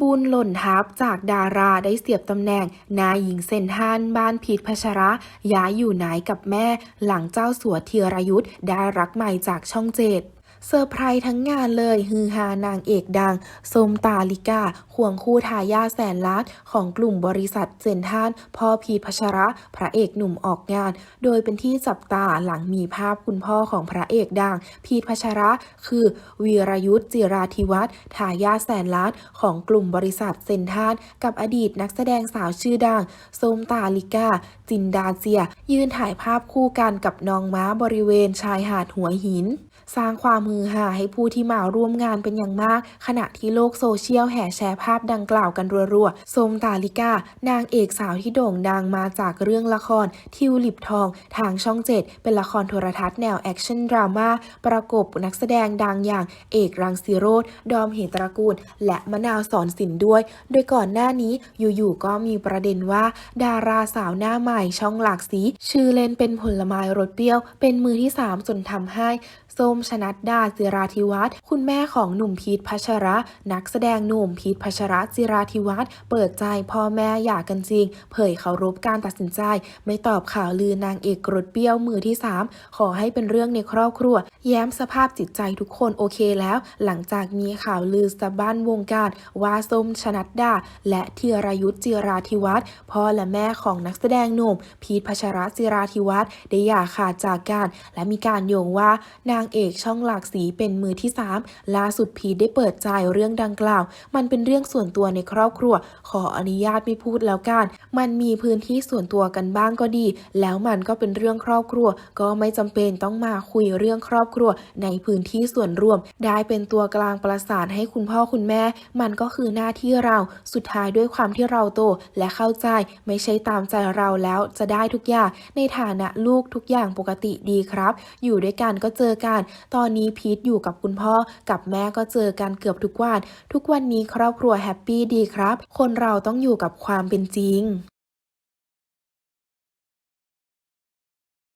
บุญหล่นทับจากดาราได้เสียบตำแหน่ง นายหญิงเซนทานบ้านพีทพัชระ ย้ายอยู่ไหนกับแม่ หลังเจ้าสัวธีรยุทธ์ได้รักใหม่จากช่องเจ็ด เซอร์ไพรส์ทั้งงานเลยฮือฮานางเอกดังส้มตาลิกาควงคู่ทายาแสนล้านของกลุ่มบริษัทเซนทานพ่อพีพัชระ พระเอกหนุ่มออกงาน โดยเป็นที่จับตาหลังมีภาพคุณพ่อของพระเอกดัง พีพัชระ คือวีรยุทธ์จิราธิวัฒน์ทายาแสนล้านของกลุ่มบริษัทเซนทานกับอดีตนักแสดงสาวชื่อดังส้มตาลิกาจินดาเจีย ยืนถ่ายภาพคู่กันกับน้องม้าบริเวณชายหาดหัวหิน สร้างความฮือฮาให้ผู้ที่มาร่วมงานเป็นอย่างมาก ขณะที่โลกโซเชียลแห่แชร์ภาพดังกล่าวกันรัวๆส้มตาลิกา นางเอกสาวที่โด่งดังมาจากเรื่องละคร ทิวลิปทอง ทางช่องเจ็ดเป็นละครโทรทัศน์แนวแอคชั่นดราม่าประกบนักแสดงดังอย่างเอกรังสีโรธดอมเหตระกูล และมะนาวสอนสินด้วย โดยก่อนหน้านี้อยู่ๆก็มีประเด็นว่า ดาราสาวหน้าใหม่ช่องหลากสี ชื่อเล่นเป็นผลไม้รสเปรี้ยว เป็นมือที่ 3 จนทำให้ส้มชนัดดาจิราธิวัฒน์คุณแม่ของหนุ่มพีทพัชระ นักแสดงหนุ่มพีทพัชระจิราธิวัฒน์เปิดใจพ่อแม่หย่ากันจริง เผยเคารพการตัดสินใจ ไม่ตอบข่าวลือนางเอกรถเปี้ยวมือที่ 3 ขอให้เป็นเรื่องในครอบครัว แย้มสภาพจิตใจทุกคนโอเคแล้ว หลังจากมีข่าวลือสะบ้านวงการว่าส้มชนัดดาและธีรยุทธ์จิราธิวัฒน์พ่อและแม่ของนักแสดงหนุ่มพีทพัชระจิราธิวัฒน์ได้หย่าขาดจากกันและมีการโยงว่านางเอกช่องหลักากสีเป็นมือที่ 3 ล่าสุดพีทได้เปิดใจเรื่องดังกล่าว มันเป็นเรื่องส่วนตัวในครอบครัว ขออนุญาตไม่พูดแล้วกัน มันมีพื้นที่ส่วนตัวกันบ้างก็ดี แล้วมันก็เป็นเรื่องครอบครัว ก็ไม่จำเป็นต้องมาคุยเรื่องครอบครัว ในพื้นที่ส่วนรวม ได้เป็นตัวกลางประสานให้คุณพ่อคุณแม่ มันก็คือหน้าที่เราสุดท้ายด้วยความที่เราโตและเข้าใจไม่ใช่ตามใจเราแล้วจะได้ทุกอย่างในฐานะลูกทุกอย่างปกติดีครับ อยู่ด้วยกันก็เจอกัน ตอนนี้พีทอยู่กับคุณพ่อกับแม่ก็เจอกันเกือบทุกวัน ทุกวันนี้ครอบครัวแฮปปี้ดีครับ คนเราต้องอยู่กับความเป็นจริง